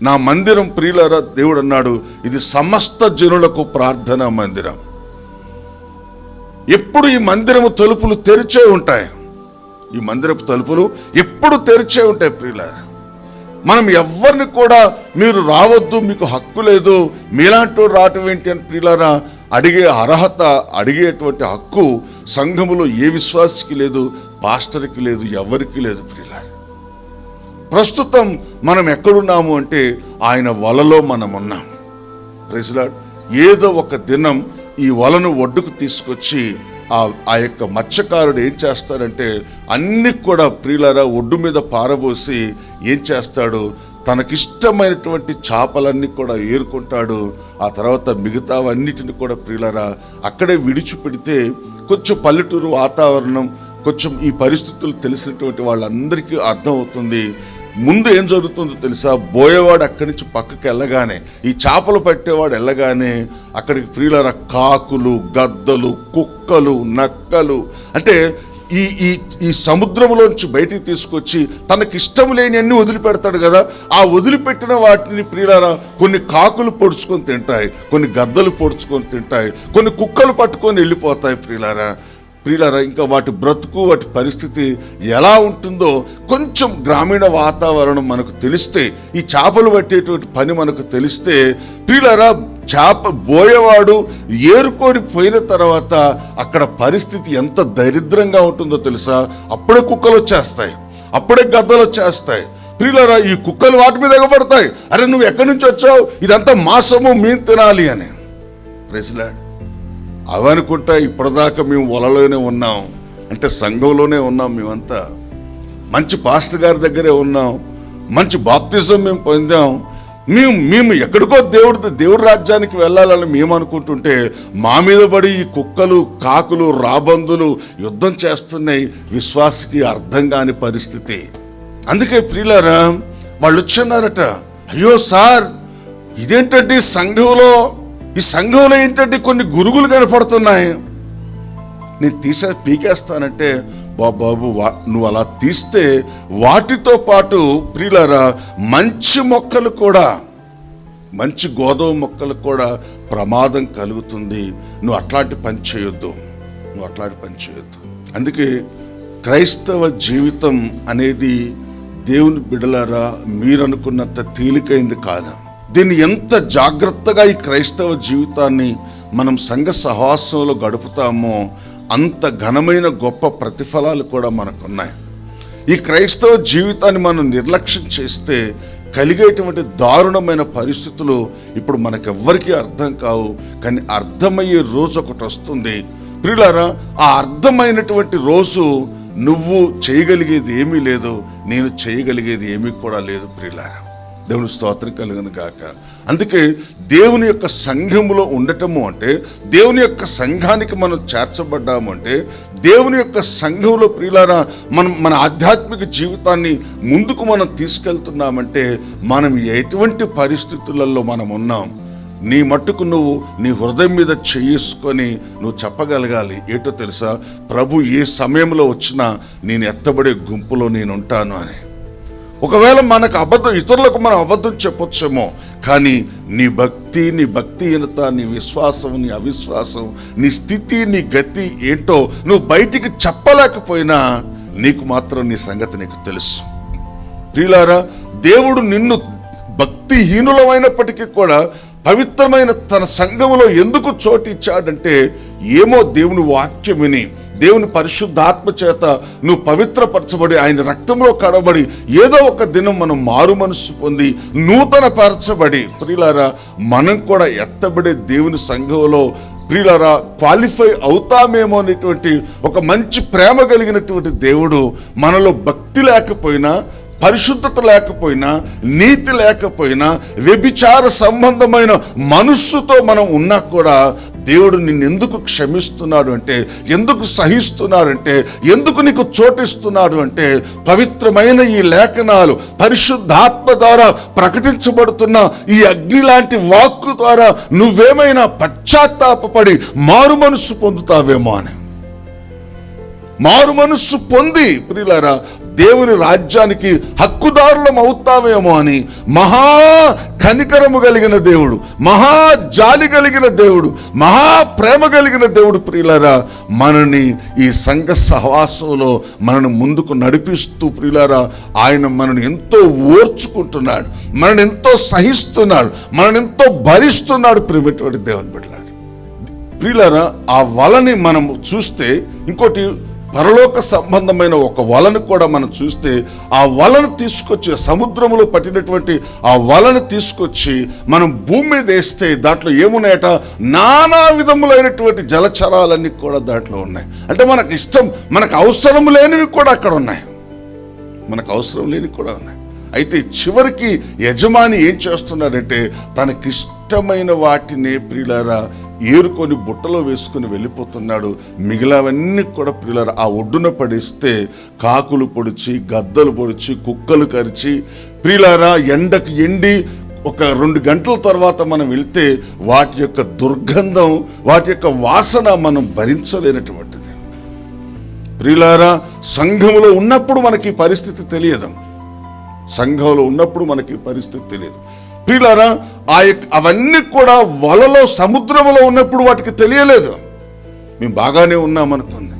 నా మందిరం ప్రియులరా దేవుడు అన్నాడు ఇది సమస్త జనులకు ప్రార్థన మందిరం. ఎప్పుడు ఈ మందిరము తలుపులు తెరిచే ఉంటాయి? ఈ మందిరపు తలుపులు ఎప్పుడు తెరిచే ఉంటాయి ప్రియులారా? మనం ఎవరిని కూడా మీరు రావద్దు మీకు హక్కు లేదు మీలాంటి రావటం ఏంటి అని ప్రియులారా అడిగే అర్హత అడిగేటువంటి హక్కు సంఘములో ఏ విశ్వాసికి లేదు పాస్టర్కి లేదు ఎవరికి లేదు ప్రియులారా. ప్రస్తుతం మనం ఎక్కడున్నాము అంటే ఆయన వలలో మనం ఉన్నాం ప్రెసిలాడ్ ఏదో ఒక దినం ఈ వలను ఒడ్డుకు తీసుకొచ్చి ఆ ఆ యొక్క మత్స్యకారుడు ఏం చేస్తాడంటే అన్ని కూడా ప్రియులరా ఒడ్డు మీద పారబోసి ఏం చేస్తాడు? తనకిష్టమైనటువంటి చేపలన్నీ కూడా ఏరుకుంటాడు. ఆ తర్వాత మిగతావన్నిటిని కూడా ప్రియులరా అక్కడే విడిచిపెడితే కొంచెం పల్లెటూరు వాతావరణం కొంచెం ఈ పరిస్థితులు తెలిసినటువంటి వాళ్ళందరికీ అర్థం అవుతుంది ముందు ఏం జరుగుతుందో తెలుసా? బోయేవాడు అక్కడి నుంచి పక్కకి వెళ్ళగానే ఈ చేపలు పట్టేవాడు వెళ్ళగానే అక్కడికి ఫ్రీలర కాకులు గద్దలు కుక్కలు నక్కలు అంటే ఈ ఈ ఈ సముద్రంలోంచి బయటికి తీసుకొచ్చి తనకి ఇష్టం లేని అన్ని వదిలిపెడతాడు కదా. ఆ వదిలిపెట్టిన వాటిని ప్రియులారా కొన్ని కాకులు పొడుచుకొని తింటాయి కొన్ని గద్దలు పొడుచుకొని తింటాయి కొన్ని కుక్కలు పట్టుకొని వెళ్ళిపోతాయి ప్రియులారా. ప్రియులరా ఇంకా వాటి బ్రతుకు వాటి పరిస్థితి ఎలా ఉంటుందో కొంచెం గ్రామీణ వాతావరణం మనకు తెలిస్తే ఈ చేపలు పట్టేటువంటి పని మనకు తెలిస్తే ప్రియులరా చేప బోయేవాడు ఏరుకొని పోయిన తర్వాత అక్కడ పరిస్థితి ఎంత దరిద్రంగా ఉంటుందో తెలుసా? అప్పుడే కుక్కలు వచ్చేస్తాయి. అప్పుడే గద్దలు వచ్చేస్తాయి. ప్రియులరా ఈ కుక్కలు వాటి మీద ఎగబడతాయి. అరే నువ్వు ఎక్కడి నుంచి వచ్చావు? ఇదంతా మాసము మేము తినాలి అని. ప్రెసిలాడ్ అవనుకుంటా ఇప్పటిదాకా మేము వలలోనే ఉన్నాం. అంటే సంఘంలోనే ఉన్నాం మేమంతా. మంచి పాస్టర్ గారి దగ్గరే ఉన్నాం. మంచి బాప్తిజం మేము పొందాం. మేము మేము ఎక్కడికో దేవుడి దేవుడి రాజ్యానికి వెళ్ళాలని మేము అనుకుంటుంటే మా మీద పడి ఈ కుక్కలు కాకులు రాబందులు యుద్ధం చేస్తున్నాయి. విశ్వాసకి అర్థం కాని పరిస్థితి. అందుకే ప్రియులారా వాళ్ళు వచ్చన్నారట అయ్యో సార్ ఇదేంటంటే సంఘంలో ఈ సంఘంలో ఏంటంటే కొన్ని గురుగులు కనపడుతున్నాయి. నేను తీసే పీకేస్తానంటే బాబు బాబు వా- నువ్వు అలా తీస్తే వాటితో పాటు ప్రియులారా మంచి మొక్కలు కూడా మంచి గోధుమ మొక్కలు కూడా ప్రమాదం కలుగుతుంది. నువ్వు అట్లాంటి పని చేయొద్దు. నువ్వు అట్లాంటి పని చేయొద్దు. అందుకే క్రైస్తవ జీవితం అనేది దేవుని బిడలారా మీరు అనుకున్నంత తేలికైంది కాదా. దీన్ని ఎంత జాగ్రత్తగా ఈ క్రైస్తవ జీవితాన్ని మనం సంఘ సహవాసంలో గడుపుతామో అంత ఘనమైన గొప్ప ప్రతిఫలాలు కూడా మనకున్నాయి. ఈ క్రైస్తవ జీవితాన్ని మనం నిర్లక్ష్యం చేస్తే కలిగేటువంటి దారుణమైన పరిస్థితులు ఇప్పుడు మనకెవ్వరికీ అర్థం కావు కానీ అర్థమయ్యే రోజు ఒకటి వస్తుంది. ప్రియులారా ఆ అర్థమైనటువంటి రోజు నువ్వు చేయగలిగేది ఏమీ లేదు నేను చేయగలిగేది ఏమీ కూడా లేదు ప్రియులారా. దేవుని స్తోత్రం కలుగును గాక. అందుకే దేవుని యొక్క సంఘములో ఉండటము అంటే దేవుని యొక్క సంఘానికి మనం చేర్చబడ్డాము అంటే దేవుని యొక్క సంఘంలో ప్రియులారా మనం మన ఆధ్యాత్మిక జీవితాన్ని ముందుకు మనం తీసుకెళ్తున్నామంటే మనం ఎటువంటి పరిస్థితులలో మనం ఉన్నాం? నీ మట్టుకు నువ్వు నీ హృదయం మీద చేసుకొని నువ్వు చెప్పగలగాలి. ఏటో తెలుసా? ప్రభు ఏ సమయంలో వచ్చినా నేను ఎత్తబడే గుంపులో నేను ఉంటాను అని. ఒకవేళ మనకు అబద్ధం ఇతరులకు మనం అబద్ధం చెప్పొచ్చేమో కానీ నీ భక్తి నీ భక్తిహీనత నీ విశ్వాసం నీ అవిశ్వాసం నీ స్థితి నీ గతి ఏంటో నువ్వు బయటికి చెప్పలేకపోయినా నీకు మాత్రం నీ సంగతి నీకు తెలుసు. ప్రియులారా దేవుడు నిన్ను భక్తిహీనులమైనప్పటికీ కూడా పవిత్రమైన తన సంఘములో ఎందుకు చోటు ఇచ్చాడంటే ఏమో దేవుని వాక్యం విని దేవుని పరిశుద్ధాత్మ చేత నువ్వు పవిత్రపరచబడి ఆయన రక్తంలో కడబడి ఏదో ఒక దినం మనం మారు మనస్సు పొంది నూతన పరచబడి ప్రియులారా మనం కూడా ఎత్తబడే దేవుని సంఘంలో ప్రియులరా క్వాలిఫై అవుతామేమో అనేటువంటి ఒక మంచి ప్రేమ కలిగినటువంటి దేవుడు మనలో భక్తి లేకపోయినా పరిశుద్ధత లేకపోయినా నీతి లేకపోయినా వ్యభిచార సంబంధమైన మనస్సుతో మనం ఉన్నా కూడా దేవుడు నిన్ను ఎందుకు క్షమిస్తున్నాడు అంటే ఎందుకు సహిస్తున్నాడు అంటే ఎందుకు నీకు చోటిస్తున్నాడు అంటే పవిత్రమైన ఈ లేఖనాలు పరిశుద్ధాత్మ ద్వారా ప్రకటించబడుతున్న ఈ అగ్ని లాంటి వాక్కు ద్వారా నువ్వేమైనా పశ్చాత్తాపపడి మారు మనస్సు పొందుతావేమో అని. మారు మనస్సు పొంది ప్రియులారా దేవుని రాజ్యానికి హక్కుదారులం అవుతామేమో అని మహా కనికరము కలిగిన దేవుడు మహా జాలి కలిగిన దేవుడు మహా ప్రేమ కలిగిన దేవుడు ప్రియులారా మనని ఈ సంఘ సహవాసంలో మనను ముందుకు నడిపిస్తూ ప్రియులారా ఆయన మనని ఎంతో ఓర్చుకుంటున్నాడు మనని ఎంతో సహిస్తున్నాడు మనని ఎంతో భరిస్తున్నాడు ప్రియమైనటువంటి దేవుని బిడ్డ ప్రియులారా ఆ వలని మనం చూస్తే ఇంకోటి పరలోక సంబంధమైన ఒక వలను కూడా మనం చూస్తే ఆ వలను తీసుకొచ్చి సముద్రంలో పట్టినటువంటి ఆ వలను తీసుకొచ్చి మనం భూమి మీద వేస్తే దాంట్లో ఏమున్నాయట? నానా విధములైనటువంటి జలచరాలన్నీ కూడా దాంట్లో ఉన్నాయి. అంటే మనకు ఇష్టం మనకు అవసరం లేనివి కూడా అక్కడ ఉన్నాయి. మనకు అవసరం లేని కూడా ఉన్నాయి. అయితే చివరికి యజమాని ఏం చేస్తున్నాడంటే తనకిష్టమైన వాటిని ప్రియులారా ఏరుకొని బుట్టలో వేసుకుని వెళ్ళిపోతున్నాడు. మిగిలినవన్నీ కూడా పిల్లలు ఆ ఒడ్డున పడిస్తే కాకులు పొడిచి గద్దలు పొడిచి కుక్కలు కరిచి ప్రియులారా ఎండకు ఎండి ఒక రెండు గంటల తర్వాత మనం వెళ్తే వాటి యొక్క దుర్గంధం వాటి యొక్క వాసన మనం భరించలేనటువంటిది. ప్రియులారా సంఘములో ఉన్నప్పుడు మనకి ఈ పరిస్థితి తెలియదు. సంఘంలో ఉన్నప్పుడు మనకి ఈ పరిస్థితి తెలియదు. ప్రియులారా ఆ యొక్క అవన్నీ కూడా వలలో సముద్రంలో ఉన్నప్పుడు వాటికి తెలియలేదు. మేము బాగానే ఉన్నామనుకుంది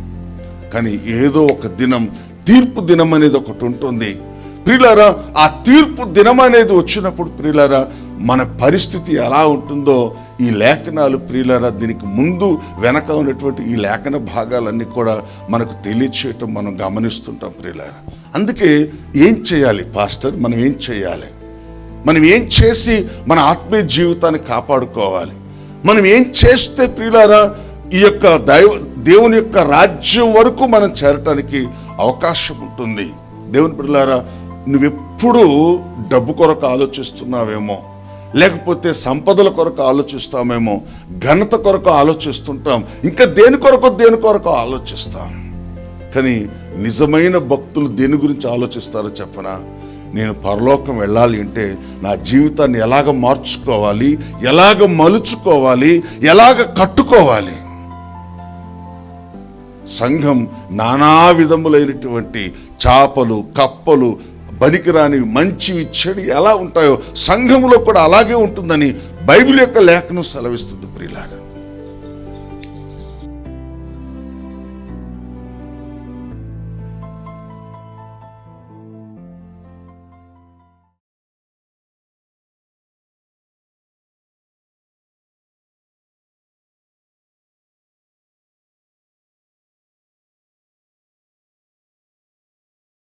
కానీ ఏదో ఒక దినం తీర్పు దినం అనేది ఒకటి ఉంటుంది. ప్రియులారా ఆ తీర్పు దినం అనేది వచ్చినప్పుడు ప్రియులారా మన పరిస్థితి ఎలా ఉంటుందో ఈ లేఖనాలు ప్రియులారా దీనికి ముందు వెనక ఉన్నటువంటి ఈ లేఖన భాగాలన్నీ కూడా మనకు తెలియచేయటం మనం గమనిస్తుంటాం ప్రియులారా. అందుకే ఏం చేయాలి పాస్టర్? మనం ఏం చేయాలి? మనం ఏం చేసి మన ఆత్మీయ జీవితాన్ని కాపాడుకోవాలి? మనం ఏం చేస్తే ప్రియులారా ఈ యొక్క దైవ దేవుని యొక్క రాజ్యం వరకు మనం చేరటానికి అవకాశం ఉంటుంది. దేవుని ప్రియులారా నువ్వెప్పుడు డబ్బు కొరకు ఆలోచిస్తున్నావేమో లేకపోతే సంపదల కొరకు ఆలోచిస్తామేమో ఘనత కొరకు ఆలోచిస్తుంటాం ఇంకా దేని కొరకు దేని కొరకు ఆలోచిస్తాం? కానీ నిజమైన భక్తులు దేని గురించి ఆలోచిస్తారో చెప్పనా? నేను పరలోకం వెళ్ళాలి అంటే నా జీవితాన్ని ఎలాగ మార్చుకోవాలి ఎలాగ మలుచుకోవాలి ఎలాగ కట్టుకోవాలి? సంఘం నానా విధములైనటువంటి చాపలు కప్పలు పనికిరాని మంచివి చెడు ఎలా ఉంటాయో సంఘములో కూడా అలాగే ఉంటుందని బైబిల్ యొక్క లేఖనం సెలవిస్తుంది ప్రిలాగ